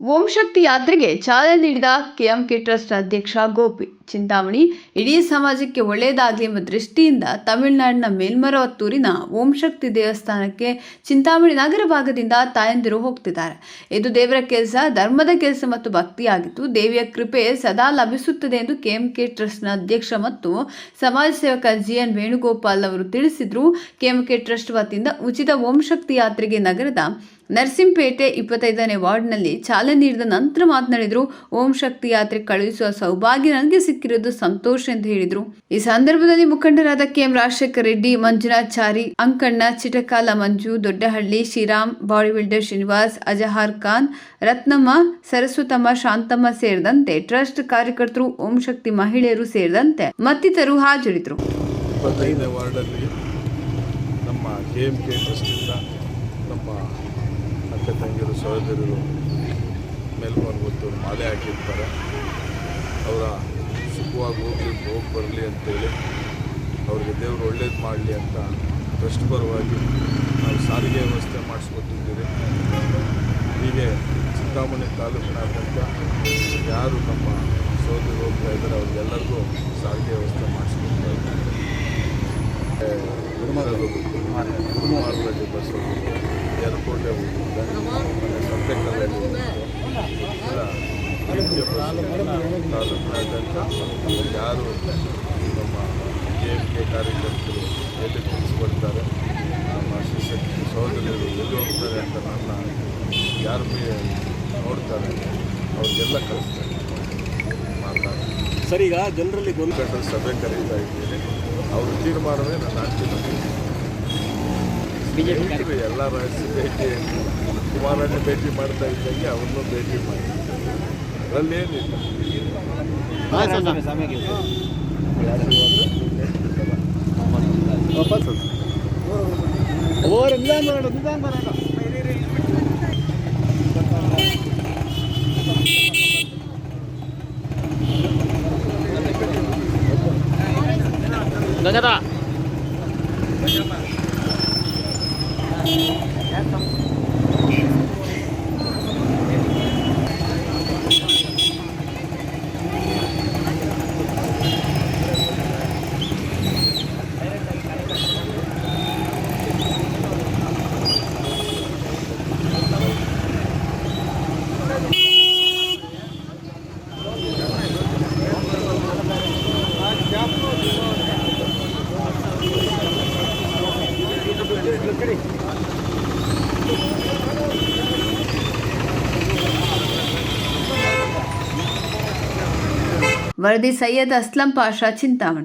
ಓಂ ಶಕ್ತಿ ಯಾತ್ರೆಗೆ ಚಾಲನೆ ನೀಡಿದ ಕೆಎಂಕೆ ಟ್ರಸ್ಟ್ ಅಧ್ಯಕ್ಷ ಗೋಪಿ. ಚಿಂತಾಮಣಿ, ಇಡೀ ಸಮಾಜಕ್ಕೆ ಒಳ್ಳೆಯದಾಗಲಿ ಎಂಬ ದೃಷ್ಟಿಯಿಂದ ತಮಿಳುನಾಡಿನ ಮೇಲ್ಮರವತ್ತೂರಿನ ಓಂ ಶಕ್ತಿ ದೇವಸ್ಥಾನಕ್ಕೆ ಚಿಂತಾಮಣಿ ನಗರ ಭಾಗದಿಂದ ತಾಯಂದಿರು ಹೋಗ್ತಿದ್ದಾರೆ. ಇದು ದೇವರ ಕೆಲಸ, ಧರ್ಮದ ಕೆಲಸ ಮತ್ತು ಭಕ್ತಿಯಾಗಿದ್ದು, ದೇವಿಯ ಕೃಪೆ ಸದಾ ಲಭಿಸುತ್ತದೆ ಎಂದು ಕೆಎಂಕೆ ಟ್ರಸ್ಟ್ನ ಅಧ್ಯಕ್ಷ ಮತ್ತು ಸಮಾಜ ಸೇವಕ ಜಿ ಎನ್ ವೇಣುಗೋಪಾಲ್ ಅವರು ತಿಳಿಸಿದರು. ಕೆಎಂಕೆ ಟ್ರಸ್ಟ್ ವತಿಯಿಂದ ಉಚಿತ ಓಂ ಶಕ್ತಿ ಯಾತ್ರೆಗೆ ನಗರದ ನರಸಿಂಹಪೇಟೆ ಇಪ್ಪತ್ತೈದನೇ ವಾರ್ಡ್ನಲ್ಲಿ ಚಾಲನೆ ನೀಡಿದ ನಂತರ ಮಾತನಾಡಿದರು, ಓಂ ಶಕ್ತಿ ಯಾತ್ರೆ ಕಳುಹಿಸುವ ಸೌಭಾಗ್ಯ ನನಗೆ ಸಿಕ್ಕಿರೋದು ಸಂತೋಷ ಎಂದು ಹೇಳಿದರು. ಈ ಸಂದರ್ಭದಲ್ಲಿ ಮುಖಂಡರಾದ KM Rajashekara Reddy, Manjunachari, Ankanna, Chitakala Manju, Doddahalli, Shriram body builder Srinivas, Azhar Khan, Ratnamma, Saraswatamma, Shantamma ಸೇರಿದಂತೆ ಟ್ರಸ್ಟ್ ಕಾರ್ಯಕರ್ತರು, ಓಂ ಶಕ್ತಿ ಮಹಿಳೆಯರು ಸೇರಿದಂತೆ ಮತ್ತಿತರರು ಹಾಜರಿದ್ದರು. ನಮ್ಮ ಅಕ್ಕ ತಂಗಿಯರು, ಸಹೋದರರು ಮೇಲ್ಮರ್ವತ್ತು ಮಾಲೆ ಹಾಕಿರ್ತಾರೆ. ಅವರ ಸುಖವಾಗಿ ಹೋಗಿ ಹೋಗಿ ಬರಲಿ ಅಂತೇಳಿ ಅವ್ರಿಗೆ ದೇವರು ಒಳ್ಳೇದು ಮಾಡಲಿ ಅಂತ ಟ್ರಸ್ಟ್ ಪರವಾಗಿ ನಾವು ಸಾರಿಗೆ ವ್ಯವಸ್ಥೆ ಮಾಡಿಸ್ಕೊತಿದ್ದೀರಿ ಹೀಗೆ ಚಿಂತಾಮಣಿ ತಾಲೂಕಿನಾದ್ಯಂತ ಯಾರು ನಮ್ಮ ಸೋದರಿ ಹೋಗ್ತಾ ಇದ್ದಾರೆ, ಅವ್ರಿಗೆಲ್ಲರಿಗೂ ಸಾರಿಗೆ ವ್ಯವಸ್ಥೆ ಮಾಡಿಸ್ಕೊಡ್ತಾ ಇದ್ದೀವಿ ತಾಲೂಕಿನಾದ್ಯಂತ ಯಾರು ನಮ್ಮ ಎಂ ಕೆ ಕಾರ್ಯಕರ್ತರು ಎಲ್ಲಿ ತಿಳಿಸ್ಕೊಡ್ತಾರೆ ನಮ್ಮ ಶಿಕ್ಷಕರು ಸಹೋದರಿಯರು ಎಲ್ಲಿ ಹೋಗ್ತಾರೆ ಅಂತ ನನ್ನ ಯಾರು ನೋಡ್ತಾರೆ ಅವ್ರಿಗೆಲ್ಲ ಕಳಿಸ್ತಾರೆ ಮಾತಾಡ್ತಾರೆ ಸರಿ, ಈಗ ಜನರಲ್ಲಿ ಮುಖಂಡರು ಸಭೆ ಕರೀತಾ ಇದ್ದೀನಿ. ಅವ್ರ ತೀರ್ಮಾನವೇ ನಾನು ಅಂತಿಮ ಬಿಜೆಪಿ ಎಲ್ಲ ರಾಜ್ಯ ಭೇಟಿ ಕುಮಾರಣ್ಣ ಭೇಟಿ ಮಾಡ್ತಾ ಇದ್ದಂಗೆ ಅವ್ರನ್ನೂ ಭೇಟಿ ಮಾಡಿ. ಅದರಲ್ಲೇನಿಲ್ಲ ಓರ್ ನಿಧಾನ ಬರೋಣ ನಿಧಾನ ಬರೋಣ ಗಂಗದ Good. વરદી સૈયદ અસલમ પાશા ચિંતામણી